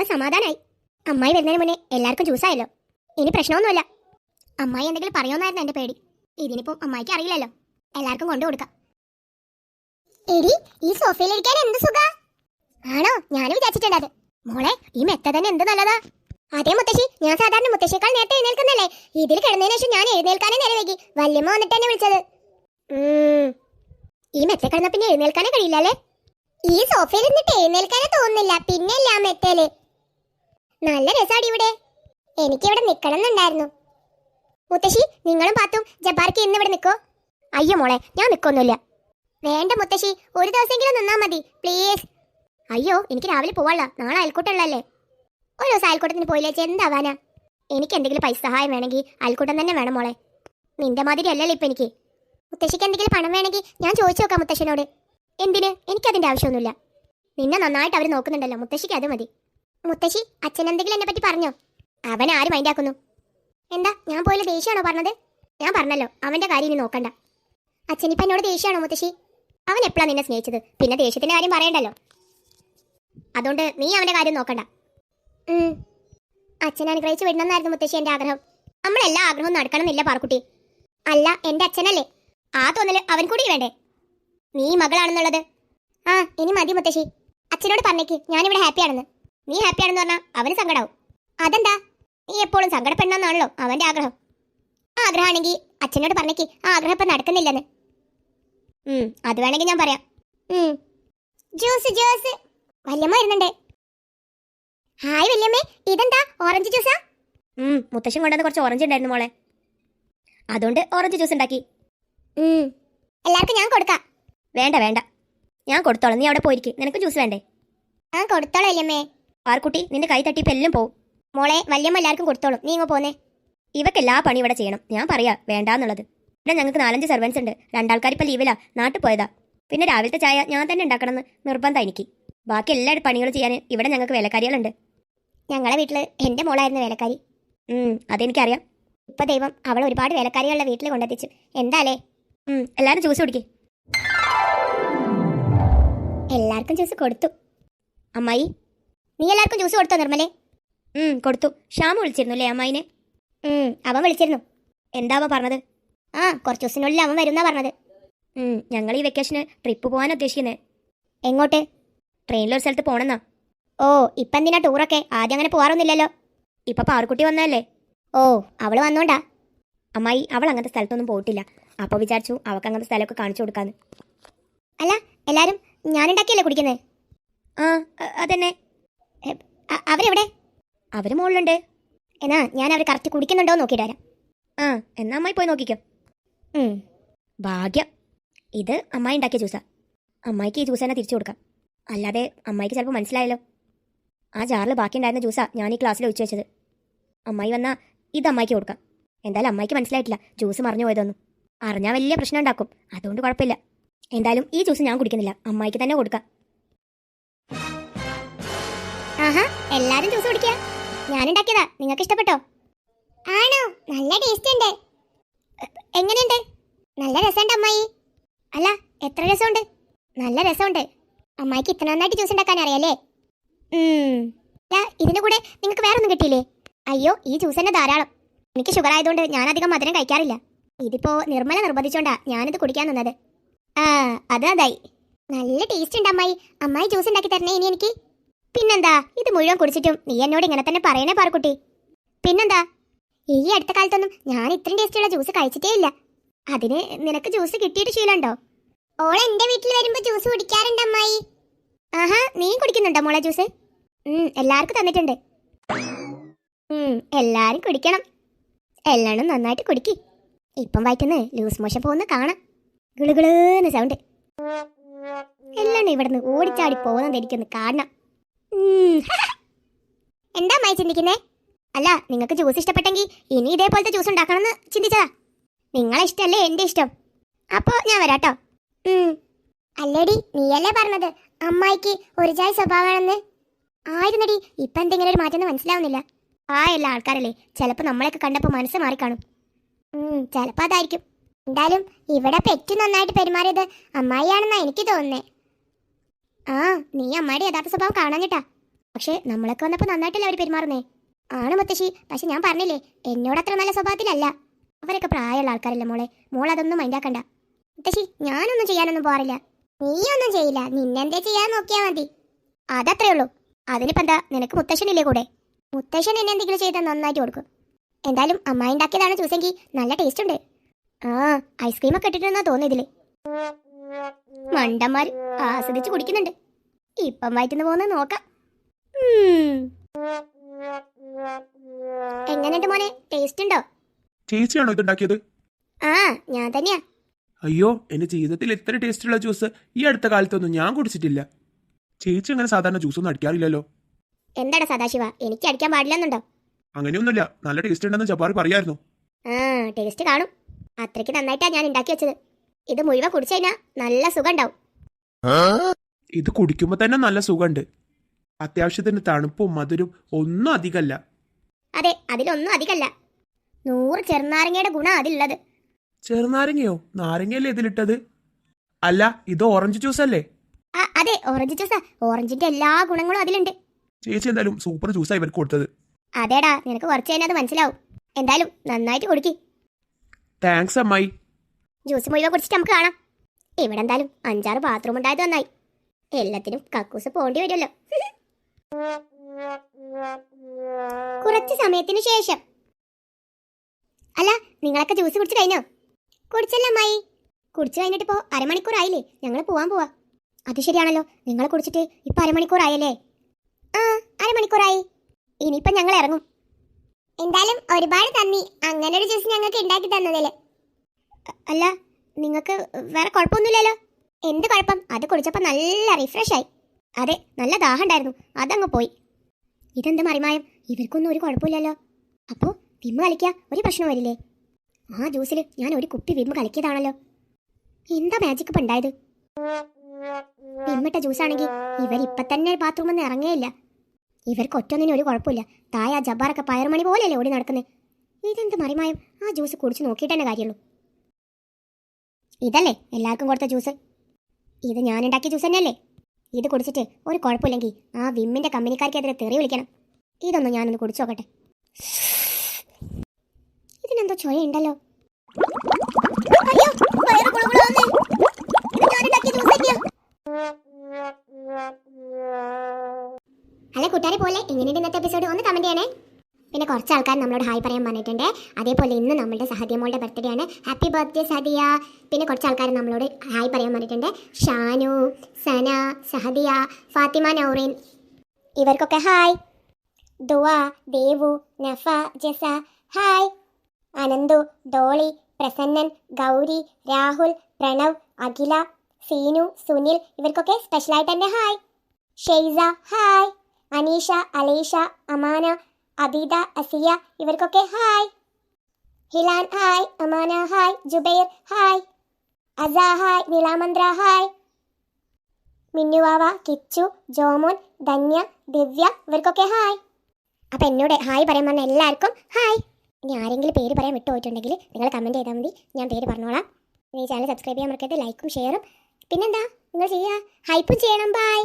ഇപ്പൊ സമാധാനായി. അമ്മായി വരുന്നതിന് മുന്നേ എല്ലാവർക്കും ജ്യൂസായല്ലോ ഇനി പ്രശ്നമൊന്നുമില്ല. അമ്മായി എന്തെങ്കിലും പറയുമെന്നായിരുന്നു എന്റെ പേടി. ഇതിനിപ്പം അമ്മായിക്ക് അറിയില്ലല്ലോ. എല്ലാവർക്കും കൊണ്ടു കൊടുക്കാം. എടി ഈ സോഫയിലിരിക്കാൻ എന്ത് സുഖ? ആണോ? ഞാനും വിചാരിച്ചിട്ടുണ്ടത് മോളെ ഈ മെത്ത തന്നെ എന്ത് നല്ലതാ? അതേ മുത്തശ്ശി ഞാൻ സാധാരണ മുത്തശ്ശിയേക്കാൾ നേരത്തെ എഴുന്നേൽക്കുന്നല്ലേ? ഇതിൽ കിടന്നതിന് ശേഷം ഞാൻ എഴുന്നേൽക്കാനേ നേരെ വല്യമ്മ വന്നിട്ട് തന്നെ വിളിച്ചത്. ഈ മെത്ത കിടന്ന പിന്നെ എഴുന്നേൽക്കാനേ കഴിയില്ലല്ലേ ഈ സോഫയിൽ നിന്നിട്ട് എഴുന്നേൽക്കാനേ തോന്നുന്നില്ല. പിന്നെ ആ നല്ല രസാടി ഇവിടെ. എനിക്കിവിടെ നിക്കണം എന്നുണ്ടായിരുന്നു മുത്തശ്ശി നിങ്ങളും പാത്തും ജബ്ബാർക്ക് ഇന്ന് ഇവിടെ നിൽക്കോ അയ്യോ മോളെ ഞാൻ നിൽക്കൊന്നുമില്ല വേണ്ട മുത്തശ്ശി ഒരു ദിവസമെങ്കിലും നിന്നാ മതി പ്ലീസ് അയ്യോ എനിക്ക് രാവിലെ പോവാള്ള നാളെ അയൽക്കൂട്ടമുള്ളല്ലേ ഒരു ദിവസം അയൽക്കൂട്ടത്തിന് പോയില്ലേ എന്താവാനാ എനിക്ക് എന്തെങ്കിലും പൈസ സഹായം വേണമെങ്കിൽ അയൽക്കൂട്ടം തന്നെ വേണം മോളെ. നിന്റെ മാതിരി അല്ലല്ലോ ഇപ്പം എനിക്ക്. മുത്തശ്ശിക്ക് എന്തെങ്കിലും പണം വേണമെങ്കിൽ ഞാൻ ചോദിച്ചു നോക്കാം മുത്തശ്ശനോട്. എന്തിന്? എനിക്കതിന്റെ ആവശ്യമൊന്നുമില്ല. നിന്നെ നന്നായിട്ട് അവർ നോക്കുന്നുണ്ടല്ലോ മുത്തശ്ശിക്ക് അത് മതി. മുത്തശ്ശി അച്ഛൻ എന്തെങ്കിലും എന്നെ പറ്റി പറഞ്ഞോ? അവൻ ആര് മൈൻഡാക്കുന്നു എന്താ ഞാൻ പോയില്ല ദേഷ്യമാണോ പറഞ്ഞത്? ഞാൻ പറഞ്ഞല്ലോ അവന്റെ കാര്യം ഇനി നോക്കണ്ട. അച്ഛനിപ്പ എന്നോട് ദേഷ്യമാണോ മുത്തശ്ശി? അവൻ എപ്പോഴാണ് നിന്നെ സ്നേഹിച്ചത്? പിന്നെ ദേഷ്യത്തിന്റെ കാര്യം പറയണ്ടല്ലോ. അതുകൊണ്ട് നീ അവന്റെ കാര്യം നോക്കണ്ട. അച്ഛൻ അനുഗ്രഹിച്ച് വിടണമെന്നായിരുന്നു മുത്തശ്ശി എന്റെ ആഗ്രഹം. നമ്മളെല്ലാ ആഗ്രഹവും നടക്കണമെന്നില്ല പാർക്കുട്ടി അല്ല എന്റെ അച്ഛനല്ലേ? ആ തോന്നൽ അവൻ കൂടി വേണ്ടേ? നീ മകളാണെന്നുള്ളത്? ആ ഇനി മതി മുത്തശ്ശി. അച്ഛനോട് പറഞ്ഞേക്ക് ഞാനിവിടെ ഹാപ്പിയാണെന്ന്. നീ ഹാപ്പിയാണെന്ന് പറഞ്ഞാൽ അവന് സങ്കടാവും. അതെന്താ? നീ എപ്പോഴും സങ്കടപ്പെടണമെന്നാണല്ലോ അവന്റെ ആഗ്രഹം. ആ ആഗ്രഹമാണെങ്കിൽ അച്ഛനോട് പറഞ്ഞേക്ക് ആ ആഗ്രഹം ഇപ്പൊ നടക്കുന്നില്ലെന്ന്. അത് വേണമെങ്കിൽ ഞാൻ പറയാം. Juice juice. വല്യമ്മ വരുന്നുണ്ടേ. ഹായ് വല്യമ്മേ ഇതെന്താ? ഓറഞ്ച് ജ്യൂസാ? മുത്തശ്ശൻ കൊണ്ടുവന്ന് കുറച്ച് ഓറഞ്ച് ഉണ്ടായിരുന്നു മോളെ. അതുകൊണ്ട് ഓറഞ്ച് ജ്യൂസ് ഉണ്ടാക്കി. എല്ലാവർക്കും ഞാൻ കൊടുക്കാം. വേണ്ട വേണ്ട. ഞാൻ കൊടുത്തോളാം. നീ അവിടെ പോയിരിക്കും. നിനക്ക് ജ്യൂസ് വേണ്ടേ? ഞാൻ കൊടുത്തോളാം വല്യമ്മേ. ആർക്കുട്ടി നിന്റെ കൈ തട്ടി പെല്ലും പോവും. മോളെ വല്യമ്മ എല്ലാവർക്കും കൊടുത്തോളും. നീ ഇങ്ങ് പോന്നേ. ഇവക്ക് എല്ലാ പണി ഇവിടെ ചെയ്യണം. ഞാൻ പറയാ വേണ്ടാന്നുള്ളത്. ഇവിടെ ഞങ്ങൾക്ക് നാലഞ്ച് സെർവൻസ് ഉണ്ട്. രണ്ടാൾക്കാർ ഇപ്പം ലീവിലാ നാട്ടിൽ പോയതാ. പിന്നെ രാവിലത്തെ ചായ ഞാൻ തന്നെ ഉണ്ടാക്കണമെന്ന് നിർബന്ധം എനിക്ക്. ബാക്കി എല്ലാ പണികളും ചെയ്യാൻ ഇവിടെ ഞങ്ങൾക്ക് വേലക്കാരികളുണ്ട്. ഞങ്ങളെ വീട്ടിൽ എന്റെ മോളായിരുന്നു വേലക്കാരി. അതെനിക്കറിയാം. ഇപ്പം ദൈവം അവൾ ഒരുപാട് വേലക്കാരികളുടെ വീട്ടിൽ കൊണ്ടെത്തിച്ചു. എന്താലേ എല്ലാവരും ജ്യൂസ് കുടിക്കേ. എല്ലാവർക്കും ജ്യൂസ് കൊടുത്തു. അമ്മായി നീ എല്ലാവർക്കും ജ്യൂസ് കൊടുത്തോ നിർമ്മലേ? ഉം കൊടുത്തു. ശ്യാമ വിളിച്ചിരുന്നു അല്ലേ അമ്മായിനെ? ഉം അവൻ വിളിച്ചിരുന്നു. എന്താ അവൻ പറഞ്ഞത്? ആ കുറച്ച് ദിവസത്തിനുള്ളിൽ അവൻ വരുന്നാ പറഞ്ഞത്. ഉം ഞങ്ങൾ ഈ വെക്കേഷന് ട്രിപ്പ് പോകാൻ ഉദ്ദേശിക്കുന്നത് എങ്ങോട്ട് ട്രെയിനിലൊരു സ്ഥലത്ത് പോണെന്നാ. ഓ ഇപ്പം എന്തിനാ ടൂറൊക്കെ ആദ്യം അങ്ങനെ പോകാറൊന്നുമില്ലല്ലോ ഇപ്പൊ പാറുക്കുട്ടി വന്നതല്ലേ? ഓ അവൾ വന്നോണ്ടാ. അമ്മായി അവൾ അങ്ങനത്തെ സ്ഥലത്തൊന്നും പോയിട്ടില്ല. അപ്പോൾ വിചാരിച്ചു അവൾക്ക് അങ്ങനത്തെ സ്ഥലമൊക്കെ കാണിച്ചു കൊടുക്കാന്ന്. അല്ല എല്ലാവരും ഞാനുണ്ടാക്കിയല്ലേ കുടിക്കുന്നത് ആ അതന്നെ. അവരെവിടെ? അവർ മുകളിലുണ്ട് എന്നാ ഞാൻ അവർ കറക്റ്റ് കുടിക്കുന്നുണ്ടോ നോക്കിയിട്ട് വരാം. ആ എന്നാ അമ്മായി പോയി നോക്കിക്കോ. ഭാഗ്യം. ഇത് അമ്മായി ഉണ്ടാക്കിയ ജ്യൂസാ. അമ്മായിക്ക് ഈ ജ്യൂസ് തന്നെ തിരിച്ചു കൊടുക്കാം. അല്ലാതെ അമ്മായിക്ക് ചിലപ്പോൾ മനസ്സിലായല്ലോ. ആ ജാറിൽ ബാക്കിയുണ്ടായിരുന്ന ജ്യൂസാ ഞാൻ ഈ ക്ലാസ്സിൽ ഒഴിച്ചു വെച്ചത്. അമ്മായി വന്നാൽ ഇത് അമ്മായിക്ക് കൊടുക്കാം. എന്തായാലും അമ്മായിക്ക് മനസ്സിലായിട്ടില്ല. ജ്യൂസ് മറിഞ്ഞു പോയതൊന്നും. അറിഞ്ഞാൽ വലിയ പ്രശ്നം ഉണ്ടാക്കും. അതുകൊണ്ട് കുഴപ്പമില്ല. എന്തായാലും ഈ ജ്യൂസ് ഞാൻ കുടിക്കുന്നില്ല. അമ്മായിക്ക് തന്നെ കൊടുക്കാം. ആഹാ എല്ലാരും ജ്യൂസ് കുടിക്കുക. ഞാൻ ഉണ്ടാക്കിയതാ നിങ്ങൾക്ക് ഇഷ്ടപ്പെട്ടോ? ആണോ? നല്ല ടേസ്റ്റ് ഉണ്ട്. എങ്ങനെയുണ്ട്? നല്ല രസമുണ്ട് അമ്മായി. അല്ല എത്ര രസമുണ്ട്? നല്ല രസമുണ്ട്. അമ്മായിക്ക് ഇത്ര നന്നായിട്ട് ജ്യൂസ് ഉണ്ടാക്കാൻ അറിയാലേ ഇതിന്റെ കൂടെ നിങ്ങൾക്ക് വേറെ ഒന്നും കിട്ടിയില്ലേ? അയ്യോ ഈ ജ്യൂസ് തന്നെ ധാരാളം. എനിക്ക് ഷുഗർ ആയതുകൊണ്ട് ഞാൻ അധികം മധുരം കഴിക്കാറില്ല. ഇതിപ്പോ നിർമ്മല നിർബന്ധിച്ചോണ്ടാ ഞാനിത് കുടിക്കാൻ നിന്നത്. ആ അത് അതായി. നല്ല ടേസ്റ്റ് ഉണ്ട് അമ്മായി. അമ്മായി ജ്യൂസ് ഉണ്ടാക്കി തരണേ ഇനി എനിക്ക്. പിന്നെന്താ? ഇത് മുഴുവൻ കുടിച്ചിട്ടും നീ എന്നോട് ഇങ്ങനെ തന്നെ പറയണേ പാറക്കുട്ടി. പിന്നെന്താ? ഈ അടുത്ത കാലത്തൊന്നും ഞാൻ ഇത്രയും ടേസ്റ്റുള്ള ജ്യൂസ് കഴിച്ചിട്ടേ ഇല്ല. അതിന് നിനക്ക് ജ്യൂസ് കിട്ടിയിട്ട് ശീലമുണ്ടോ? ഓൾ എന്റെ വീട്ടിൽ വരുമ്പോ ജ്യൂസ് കുടിക്കാറുണ്ട് അമ്മായി. ആഹാ നീ കുടിക്കുന്നുണ്ടോ മോളെ ജ്യൂസ് എല്ലാവർക്കും തന്നിട്ടുണ്ട്. എല്ലാരും കുടിക്കണം. എല്ലാണും നന്നായിട്ട് കുടിക്കി. ഇപ്പം വയറ്റുന്ന് ലൂസ് മോശം പോകുന്ന കാണാം. ഗിളുഗിളേന്ന് സൗണ്ട് എല്ലാണ്ട് ഇവിടുന്ന് ഓടിച്ചാടി പോകുന്നത് എനിക്കൊന്ന് കാണണം. എന്താ അമ്മായി ചിന്തിക്കുന്നേ? അല്ല നിങ്ങൾക്ക് ജ്യൂസ് ഇഷ്ടപ്പെട്ടെങ്കിൽ ഇനി ഇതേപോലത്തെ ജ്യൂസ് ഉണ്ടാക്കണമെന്ന് ചിന്തിച്ചതാ. നിങ്ങളെ ഇഷ്ടമല്ലേ എന്റെ ഇഷ്ടം? അപ്പോ ഞാൻ വരാട്ടോ. അല്ലേടി നീയല്ലേ പറഞ്ഞത്? അമ്മായിക്ക് ഒരു ചായ സ്വഭാവമാണെന്ന്. ആയിരുന്നടി ഇപ്പൊ എന്തെങ്കിലും ഒരു മാറ്റം മനസ്സിലാവുന്നില്ല. ആ എല്ലാ ആൾക്കാരല്ലേ ചിലപ്പോ നമ്മളെയൊക്കെ കണ്ടപ്പോ മനസ്സ് മാറിക്കാണും ചിലപ്പോ അതായിരിക്കും. എന്തായാലും ഇവിടെ പെറ്റു നന്നായിട്ട് പെരുമാറിയത് അമ്മായിയാണെന്നാ എനിക്ക് തോന്നുന്നേ. ആ നീ അമ്മയുടെ യഥാർത്ഥ സ്വഭാവം കാണാഞ്ഞിട്ടാ പക്ഷെ നമ്മളൊക്കെ വന്നപ്പോൾ നന്നായിട്ടല്ലേ അവർ പെരുമാറുന്നേ? ആണ് മുത്തശ്ശി. പക്ഷെ ഞാൻ പറഞ്ഞില്ലേ എന്നോട് അത്ര നല്ല സ്വഭാവത്തിലല്ല. അവരൊക്കെ പ്രായമുള്ള ആൾക്കാരല്ലേ മോളെ. മോൾ അതൊന്നും മൈൻഡാക്കണ്ട മുത്തശ്ശി ഞാനൊന്നും ചെയ്യാനൊന്നും പോകാറില്ല. നീയൊന്നും ചെയ്യില്ല. നിന്നെന്തേ ചെയ്യാൻ നോക്കിയാ മതി. അതത്രേ ഉള്ളൂ. അതിനിപ്പോ എന്താ നിനക്ക് മുത്തശ്ശനില്ലേ കൂടെ? മുത്തശ്ശൻ എന്നെ എന്തെങ്കിലും ചെയ്താൽ നന്നായിട്ട് കൊടുക്കും. എന്തായാലും അമ്മായി ഉണ്ടാക്കിയതാണ് ചൂസെങ്കിൽ നല്ല ടേസ്റ്റ് ഉണ്ട്. ആ ഐസ്ക്രീം ഒക്കെ തോന്നുന്നു തോന്നിയതിൽ മണ്ടന്മാർ ആസ്വദിച്ച് കുടിക്കുന്നുണ്ട്. ഇപ്പം വയറ്റുന്ന പോകുന്ന നോക്കാം. എങ്ങനെയുണ്ട് മോനെ? ടേസ്റ്റ് ഉണ്ടോ? ചേച്ചിയാണോ ഇതുണ്ടാക്കിയത്? ആ ഞാൻ തന്നെയാ. അയ്യോ എന്റെ ജീവിതത്തിൽ ഇത്ര ടേസ്റ്റുള്ള ജ്യൂസ് ഈ അടുത്ത കാലത്തൊന്നും ഞാൻ കുടിച്ചിട്ടില്ല. ചേച്ചി അങ്ങനെ സാധാരണ ജ്യൂസ് ഒന്നും അടിക്കാറില്ലല്ലോ. എന്താടാ സദാശിവ? എനിക്ക് അടിക്കാൻ പാടില്ലെന്നുണ്ടോ? അങ്ങനെയൊന്നുമില്ല. നല്ല ടേസ്റ്റ് ഉണ്ടെന്ന് ജപ്പാറി പറയായിരുന്നു. ആ ടേസ്റ്റ് കാണും. അത്രയ്ക്ക് നന്നായിട്ടാ ഞാൻ ഉണ്ടാക്കി വെച്ചത്. ഇത് മുഴുവൻ കുടിച്ചു കഴിഞ്ഞാൽ നല്ല സുഖം ഉണ്ടാവും ഇത് കുടിക്കുമ്പോൾ തന്നെ നല്ല സുഖമുണ്ട് അത്യാവശ്യത്തിന് തണുപ്പും മധുരം ഒന്നും അധികമല്ല അതെ അതിലൊന്നും അധികമല്ല നൂറ് ചെറുനാരങ്ങയുടെ ഗുണം അതിലുള്ളത്. ചെറുനാരങ്ങയോ? നാരങ്ങയല്ലേ ഇതിലിട്ടത്? അല്ല ഇത് ഓറഞ്ച് ജ്യൂസ് അല്ലേ ആ അതെ ഓറഞ്ച് ജ്യൂസാ. ഓറഞ്ചിന്റെ എല്ലാ ഗുണങ്ങളും അതിലുണ്ട്. ചേച്ചി എന്തായാലും സൂപ്പർ ജ്യൂസാ ഇവർക്ക് കൊടുത്തത്. അതേടാ നിനക്ക് കുറച്ച് കഴിഞ്ഞാൽ അത് മനസ്സിലാവും. എന്തായാലും നന്നായിട്ട് കുടിക്ക്. താങ്ക്സ് അമ്മായി. ജ്യൂസ് മുഴുവൻ കുടിച്ചിട്ട് നമുക്ക് കാണാം. ഇവിടെ എന്തായാലും അഞ്ചാറ് ബാത്റൂം ഉണ്ടായത് നന്നായി. എല്ലാത്തിനും കക്കൂസ് പോണ്ടി വരുമല്ലോ. കുറച്ച് സമയത്തിന് ശേഷം. അല്ല നിങ്ങളൊക്കെ ജ്യൂസ് കുടിച്ചു കഴിഞ്ഞോ? കുടിച്ചല്ല അമ്മായി. കുടിച്ചു കഴിഞ്ഞിട്ട് ഇപ്പോ അരമണിക്കൂർ ആയില്ലേ? ഞങ്ങൾ പോവാൻ പോവാ. അത് ശരിയാണല്ലോ. നിങ്ങൾ കുടിച്ചിട്ട് ഇപ്പൊ അരമണിക്കൂറായല്ലേ ആ അരമണിക്കൂറായി. ഇനിയിപ്പം ഞങ്ങൾ ഇറങ്ങും. എന്തായാലും ഒരുപാട് നന്ദി. അങ്ങനെ ഒരു ജ്യൂസ് ഞങ്ങൾക്ക് ഉണ്ടാക്കി തന്നതിൽ. അല്ല നിങ്ങൾക്ക് വേറെ കുഴപ്പമൊന്നുമില്ലല്ലോ? എന്ത് കുഴപ്പം? അത് കുടിച്ചപ്പോൾ നല്ല റിഫ്രഷ് ആയി. അതെ നല്ല ദാഹം ഉണ്ടായിരുന്നു. അതങ്ങ് പോയി. ഇതെന്ത് മറിമായം? ഇവർക്കൊന്നും ഒരു കുഴപ്പമില്ലല്ലോ. അപ്പോൾ വിമ്മ കളിക്കുക ഒരു പ്രശ്നം വരില്ലേ? ആ ജ്യൂസിൽ ഞാൻ ഒരു കുപ്പി വിമ്മ കലക്കിയതാണല്ലോ എന്താ മാജിക് ഇപ്പം ഉണ്ടായത്? വിമ്മിട്ട ജ്യൂസാണെങ്കിൽ ഇവർ ഇപ്പം തന്നെ ബാത്റൂമിൽ നിന്ന് ഇറങ്ങേയില്ല. ഇവർക്ക് ഒറ്റൊന്നിനും ഒരു കുഴപ്പമില്ല. തായ ആ ജബ്ബാറൊക്കെ പയറുമണി പോലെയല്ലേ ഓടി നടക്കുന്നത് ഇതെന്ത് മറിമായം? ആ ജ്യൂസ് കുടിച്ച് നോക്കിയിട്ടേ കാര്യമുള്ളൂ. ഇതല്ലേ എല്ലാവർക്കും കൊടുത്ത ജ്യൂസ് ഇത് ഞാൻ ഉണ്ടാക്കിയ ജ്യൂസ് തന്നെയല്ലേ? ഇത് കുടിച്ചിട്ട് ഒരു കുഴപ്പമില്ലെങ്കിൽ ആ വിമ്മിന്റെ കമ്പനിക്കാർക്കെതിരെ തെറി വിളിക്കണം. ഇതൊന്നും ഞാനൊന്ന് കുടിച്ചു നോക്കട്ടെ. ഇതിനെന്തോ ചൊയ ഉണ്ടല്ലോ. അല്ല കൂട്ടുകാരെ പോലെ എങ്ങനെയുണ്ട് ഇന്നത്തെ എപ്പിസോഡ് ഒന്ന് കമന്റ് ചെയ്യണേ. കുറച്ച് ആൾക്കാർ നമ്മളോട് ഹായ് പറയാൻ പറഞ്ഞിട്ടുണ്ട്. അതേപോലെ ഇന്ന് നമ്മളുടെ സഹദിയ മോളുടെ ബർത്ത്ഡേ ആണ്. ഹാപ്പി ബർത്ത്ഡേ സഹദിയ പിന്നെ കുറച്ച് ആൾക്കാർ നമ്മളോട് ഹായ് പറയാൻ പറഞ്ഞിട്ടുണ്ട്. ഷാനു സന സഹദിയ ഫാത്തിമ നൗറിൻ. ഇവർക്കൊക്കെ ഹായ്. ദുവ ദേവു നഫ ജസ ഹായ്. അനന്തു ഡോളി പ്രസന്നൻ ഗൗരി രാഹുൽ പ്രണവ് അഖില സീനു സുനിൽ ഇവർക്കൊക്കെ സ്പെഷ്യലായിട്ട് തന്നെ ഹായ്. ഷെയ്സ ഹായ്. അനീഷ അലീഷ അമാന അബീദ അസിയ ഇവർക്കൊക്കെ hi. Hilan hi Amana hi Jubair hi. Asa hi Nilamandra hi. Minnuvava Kichu Jomon Dhanya Divya ഇവർക്കൊക്കെ ഹായ്. അപ്പം എന്നോട് ഹായ് പറയാൻ പറഞ്ഞ എല്ലാവർക്കും ഹായ്. ഇനി ആരെങ്കിലും പേര് പറയാൻ വിട്ടുപോയിട്ടുണ്ടെങ്കിൽ നിങ്ങൾ കമന്റ് ചെയ്താൽ മതി. ഞാൻ പേര് പറഞ്ഞോളാം. ഈ ചാനൽ സബ്സ്ക്രൈബ് ചെയ്യാൻ മറക്കരുത് ലൈക്കും ഷെയറും പിന്നെന്താ? നിങ്ങൾ ചെയ്യുക ഹൈപ്പും ചെയ്യണം ബൈ